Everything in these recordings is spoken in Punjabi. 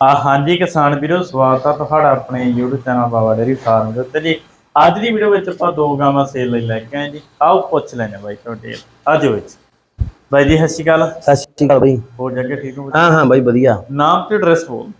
ਆ ਹਾਂਜੀ ਕਿਸਾਨ ਵੀਰੋ ਸਵਾਗਤ ਆ ਤੁਹਾਡਾ ਆਪਣੇ YouTube channel Baba dairy farm ਦੇ ਉੱਤੇ। ਜੀ ਅੱਜ ਦੀ ਵੀਡੀਓ ਵਿੱਚ ਆਪਾਂ ਦੋ ਗਾਵਾਂ ਸੇਲ ਲਈ ਲੈ ਕੇ ਆਏ ਜੀ। ਆਓ ਪੁੱਛ ਲੈਣੇ ਬਾਈ ਤੁਹਾਡੇ ਅੱਜ ਵਿੱਚ। ਬਾਈ ਜੀ ਸਤਿ ਸ਼੍ਰੀ ਅਕਾਲ। ਸਤਿ ਸ਼੍ਰੀ ਅਕਾਲ ਬਾਈ। ਹੋਰ ਜੱਗੇ ਠੀਕ ਹੋ? ਹਾਂ ਹਾਂ ਬਾਈ ਵਧੀਆ। ਨਾਮ ਤੇ ਐਡਰੈਸ ਬੋਲ।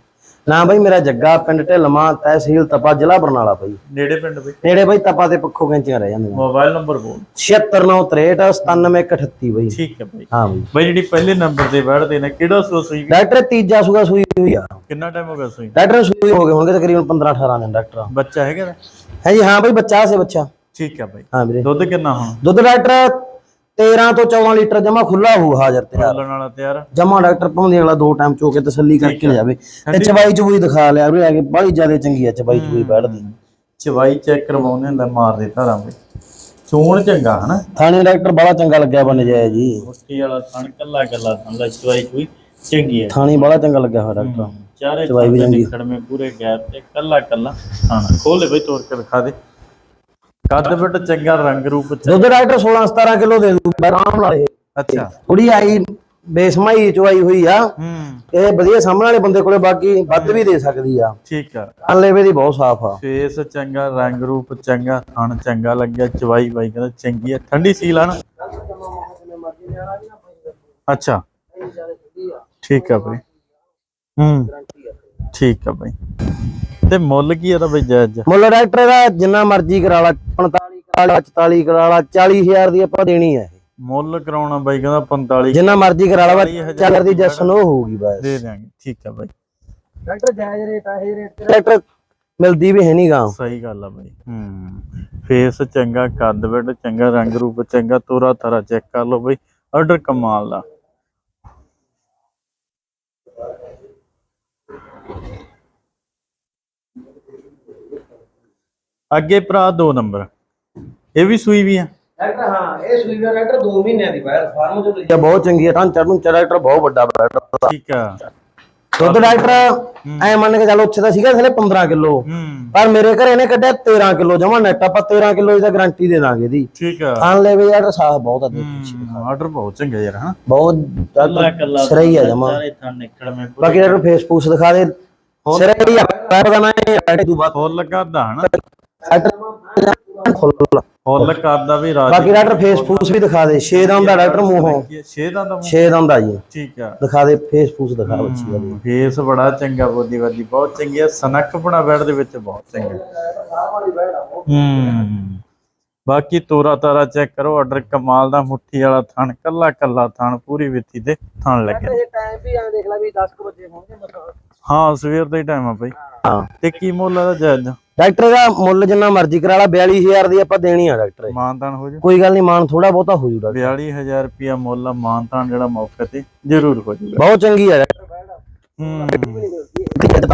ਨਾ ਬਾਈ ਮੇਰਾ ਜੱਗਾ ਪਿੰਡ ਢਿਲਮਾ ਤਹਿਸੀਲ ਤਪਾ ਜ਼ਿਲ੍ਹਾ ਬਰਨਾਲਾ ਬਾਈ। ਨੇੜੇ ਪਿੰਡ ਬਈ। ਨੇੜੇ ਬਾਈ ਤਪਾ ਤੇ ਪੱਖੋ ਕੈਂਚੀਆਂ ਰਹਿ ਜਾਂਦੀਆਂ। ਮੋਬਾਈਲ ਨੰਬਰ ਬੋਲ। 7693 97138 ਬਾਈ। ਠੀਕ ਹੈ ਬਾਈ। ਹਾਂ ਬਾਈ। ਬਾਈ ਜਿਹੜੀ ਪਹਿਲੇ ਨੰਬਰ ਤੇ ਬੈਠਦੇ ਨੇ ਕਿਹੜਾ ਸੋ ਸੂਈ ਡਾਕਟਰ ਤੀਜਾ ਸੂਗਾ ਸੂਈ ਹੋਈ ਆ। ਕਿੰਨਾ ਟਾਈਮ ਹੋ ਗਿਆ ਸੂਈ? ਡਾਕਟਰ ਸੂਈ ਹੋ ਗਏ ਹੋਣਗੇ ਤਕਰੀਬਨ 15 18 ਦਿਨ ਡਾਕਟਰ। ਬੱਚਾ ਹੈਗਾ? ਹੈ ਜੀ ਹਾਂ ਬਾਈ ਬੱਚਾ ਸੇ ਬੱਚਾ। ਠੀਕ ਹੈ ਬਾਈ। ਹਾਂ ਵੀਰੇ। ਦੁੱਧ ਕਿੰਨਾ ਹੁਣ? ਦੁੱਧ ਡਾਕਟਰ 13 ਤੋਂ 14 ਲੀਟਰ ਜਮਾ ਖੁੱਲਾ ਹੋਊ ਹਾਜ਼ਰ ਤੇ ਬੋਲਣ ਵਾਲਾ ਤਿਆਰ? ਜਮਾ ਡਾਕਟਰ ਪਾਉਂਦੇ ਵਾਲਾ ਦੋ ਟਾਈਮ ਚੋ ਕੇ ਤਸੱਲੀ ਕਰਕੇ ਲੈ ਜਾਵੇ ਤੇ ਚਵਾਈ ਚਬੂਈ ਦਿਖਾ ਲਿਆ ਵੀ ਆ ਕੇ ਬੜੀ ਜ਼ਿਆਦਾ ਚੰਗੀ ਆ ਚਵਾਈ ਚਬੂਈ ਬੈਠਦੀ। ਚਵਾਈ ਚੈੱਕ ਕਰਵਾਉਣੇ ਹੁੰਦਾ ਮਾਰ ਦੇ ਧਾਰਾਂ ਬਈ ਚੋਣ ਚੰਗਾ ਹਨਾ? ਥਾਣੇ ਡਾਕਟਰ ਬੜਾ ਚੰਗਾ ਲੱਗਿਆ ਬਣ ਜਾਇਆ ਜੀ। ਮੁੱਠੀ ਵਾਲਾ ਥਣ ਕੱਲਾ ਕੱਲਾ ਥਣ ਲੈ ਚਵਾਈ ਚੁਈ ਚੰਗੀ ਹੈ ਥਾਣੀ ਬੜਾ ਚੰਗਾ ਲੱਗਿਆ ਹੋਇਆ ਡਾਕਟਰ। ਚਾਰੇ ਚਵਾਈ ਵੀ ਚੰਗੀ। ਨਿਕੜ ਮੇ ਪੂਰੇ ਗੈਪ ਤੇ ਕੱਲਾ ਕੱਲਾ ਥਣ। ਖੋਲੇ ਬਈ ਤੋੜ ਕੇ ਦਿਖਾ ਦੇ। ਕੱਦ ਬਿੱਟ ਚੰਗਾ ਰੰਗ ਰੂਪ ਚ ਦੁੱਧ ਡਾਕਟਰ 16 17 ਕਿਲੋ ਦੇ ਦੂ ਆਰਾਮ ਨਾਲ ਇਹ ਅੱਛਾ। ਕੁੜੀ ਆਈ ਬੇਸਮਾਈ ਚਵਾਈ ਹੋਈ ਆ। ਹੂੰ। ਇਹ ਵਧੀਆ ਸਾਹਮਣੇ ਵਾਲੇ ਬੰਦੇ ਕੋਲੇ ਬਾਕੀ ਵੱਧ ਵੀ ਦੇ ਸਕਦੀ ਆ। ਠੀਕ ਆ। ਅਨਲੇਵੇ ਦੀ ਬਹੁਤ ਸਾਫ਼ ਆ। ਫੇਸ ਚੰਗਾ ਰੰਗ ਰੂਪ ਚੰਗਾ ਥਣ ਚੰਗਾ ਲੱਗਿਆ ਚਵਾਈ ਬਾਈ ਕਹਿੰਦਾ ਚੰਗੀ ਹੈ ਠੰਡੀ ਸੀਲ ਆ ਨਾ? ਅੱਛਾ। ਠੀਕ ਆ ਬਈ। ਹੂੰ। ਠੀਕ ਆ ਬਈ। ਤੇ ਮੁੱਲ ਕੀ ਇਹਦਾ ਬਈ ਜਾਇਜ਼ ਮੁੱਲ ਡਾਕਟਰ ਦਾ ਜਿੰਨਾ ਮਰਜ਼ੀ ਕਰਾ ਲਾ 45 ਕਰਾ ਲਾ 44 ਕਰਾ ਲਾ 40000 ਦੀ ਆਪਾਂ ਦੇਣੀ ਇਹ। ਮੁੱਲ ਕਰਾਉਣਾ ਬਾਈ ਕਹਿੰਦਾ 45 ਜਿੰਨਾ ਮਰਜ਼ੀ ਕਰਾ ਲਾ ਚੱਲਰ ਦੀ ਜਸ਼ਨ ਉਹ ਹੋਊਗੀ ਬਸ। ਦੇ ਦਿਆਂਗੇ ਠੀਕ ਆ ਬਾਈ। ਡਾਕਟਰ ਜਾਇਜ਼ ਰੇਟ ਆ ਇਹ ਰੇਟ ਡਾਕਟਰ ਮਿਲਦੀ ਵੀ ਹੈ ਨਹੀਂ ਗਾ ਸਹੀ ਗੱਲ ਆ ਬਾਈ ਹੂੰ। ਫੇਸ ਚੰਗਾ ਕੱਦ ਬਿੱਟ ਚੰਗਾ ਰੰਗ ਰੂਪ ਚੰਗਾ ਤੋਰਾ ਤਾਰਾ ਚੈੱਕ ਕਰ ਲਓ ਬਾਈ ਆਰਡਰ ਕਮਾਲ ਦਾ ਅੱਗੇ ਭਰਾ ਦੋ ਨੰਬਰ। ਇਹ ਵੀ ਸੂਈ ਵੀ ਆ। ਡਾਕਟਰ ਹਾਂ ਇਹ ਸੂਈ ਦਾ ਡਾਕਟਰ 2 ਮਹੀਨਿਆਂ ਦੀ ਬਾਹਰ ਫਾਰਮ ਚ ਲਈ। ਬਹੁਤ ਚੰਗੀ ਹੈ ਤਾਂ ਚੜਨ ਡਾਕਟਰ ਬਹੁਤ ਵੱਡਾ ਠੀਕ ਆ। ਦੁੱਧ ਡਾਕਟਰ ਐ ਮੰਨ ਕੇ ਚੱਲ ਉੱਥੇ ਤਾਂ ਸੀਗਾ ਥਲੇ 15 ਕਿਲੋ। ਹੂੰ। ਪਰ ਮੇਰੇ ਘਰੇ ਇਹਨੇ ਕੱਢਿਆ 13 ਕਿਲੋ ਜਮਾ ਨੈਟ ਆਪਾਂ 13 ਕਿਲੋ ਦੀ ਗਾਰੰਟੀ ਦੇ ਦਾਂਗੇ ਦੀ ਠੀਕ ਆ। ਖਾਣ ਲੈ ਵੀ ਯਾਰ ਸਾਹ ਬਹੁਤ ਆ ਦੇਖੀ ਆਰਡਰ ਬਹੁਤ ਚੰਗਾ ਯਾਰ ਹਾਂ ਬਹੁਤ ਸਹੀ ਆ ਜਮਾ। ਸਾਰੇ ਥਾਂ ਨਿਕਲ ਮੈਂ ਬਾਕੀ ਡਾਕਟਰ ਫੇਸਬੁੱਕ ਦਿਖਾ ਦੇ। ਸਿਰੇ ਆ ਪਤਾ ਨਾ ਇਹ ਤੂੰ ਬਾਤ ਫੁੱਲ ਕਰਦਾ ਹਨਾ। ਡਾਕਟਰ ਖੁੱਲ ਫੁੱਲ ਕਰਦਾ ਵੀ ਰਾਜ ਬਾਕੀ ਡਾਕਟਰ ਫੇਸਬੁੱਕ ਵੀ ਦਿਖਾ ਦੇ। ਛੇ ਦਾ ਹੁੰਦਾ ਡਾਕਟਰ ਮੂੰਹੋਂ। ਛੇ ਦਾ ਤਾਂ ਛੇ ਦਾ ਹੁੰਦਾ ਜੀ। ਠੀਕ ਆ ਦਿਖਾ ਦੇ ਫੇਸਬੁੱਕ ਦਿਖਾ ਬੱਚੀ ਦਾ। ਫੇਸ ਬੜਾ ਚੰਗਾ ਬੋਦੀ ਵਾਦੀ ਬਹੁਤ ਚੰਗੀ ਆ ਸਨਕ ਬਣਾ ਬੈਡ ਦੇ ਵਿੱਚ ਬਹੁਤ ਚੰਗਾ। ਹੂੰ ਬਾਕੀ ਤੋਰਾ ਤਾਰਾ ਚੈੱਕ ਕਰੋ ਆਰਡਰ ਕਮਾਲ ਦਾ ਮੁੱਠੀ ਵਾਲਾ ਥਣ ਕੱਲਾ ਕੱਲਾ ਥਣ ਪੂਰੀ ਵਿੱਥੀ ਦੇ ਥਣ ਲੱਗਿਆ ਇਹ ਟਾਈਮ ਵੀ ਐਂ ਦੇਖ ਲੈ ਵੀ 10 ਵਜੇ ਹੋਣਗੇ ਮਤਲਬ ਹਾਂ ਸਵੇਰ ਦਾ ਹੀ ਟਾਈਮ ਆ ਬਈ। ਹਾਂ। ਤੇ ਕੀ ਮੁੱਲ ਦਾ ਜਾਇਜ਼ ਡਾਕਟਰ ਦਾ ਮੁੱਲ ਜਿੰਨਾ ਮਰਜ਼ੀ ਕਰਾ ਲਾ 42000 ਦੀ ਆਪਾਂ ਦੇਣੀ ਆ ਡਾਕਟਰ ਮਾਨਤਾਨ ਹੋ ਜਾ ਕੋਈ ਗੱਲ ਨਹੀਂ ਮਾਨ ਥੋੜਾ ਬਹੁਤਾ ਹੋ ਜੂ ਡਾਕਟਰ। 42000 ਰੁਪਿਆ ਮੁੱਲ ਆ ਮਾਨਤਾਨ ਜਿਹੜਾ ਮੌਕੇ ਤੇ ਜ਼ਰੂਰ ਹੋ ਜਾਊਗਾ। ਬਹੁਤ ਚੰਗੀ ਆ ਹੂੰ।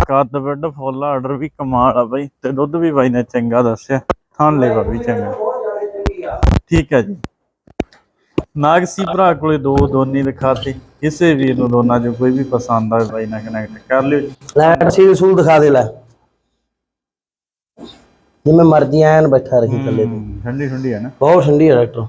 ਕੱਦ ਬੈੱਡ ਫੁੱਲ ਆਰਡਰ ਵੀ ਕਮਾਲ ਆ ਬਾਈ ਤੇ ਦੁੱਧ ਵੀ ਬਾਈ ਨੇ ਚੰਗਾ ਦੱਸਿਆ। ਥਾਂ ਲੇਵਾ ਵੀ ਚੰਗਾ। ਠੀਕ ਹੈ ਜੀ। ਨਾਗਸੀ ਭਰਾ ਕੋਲੇ ਦੋ ਦੋਨੀ ਦਿਖਾਤੇ। ਕਿਸੇ ਵੀ ਨੂੰ ਦੋਨਾਂ ਚੋਂ ਕੋਈ ਵੀ ਪਸੰਦ ਆਵੇ ਬਾਈ ਨਾਲ ਕਨੈਕਟ ਕਰ ਲਿਓ ਜੀ। ਲੈ ਸੀਲ ਸੂਲ ਦਿਖਾ ਦੇ ਲੈ। ਜਿਵੇਂ ਮਰਜ਼ੀ ਐਨ ਬੈਠਾ ਰਹੀ ਥੱਲੇ ਠੰਡੀ ਠੰਡੀ ਹੈ ਨਾ। ਬਹੁਤ ਠੰਡੀ ਆ ਡਾਕਟਰ।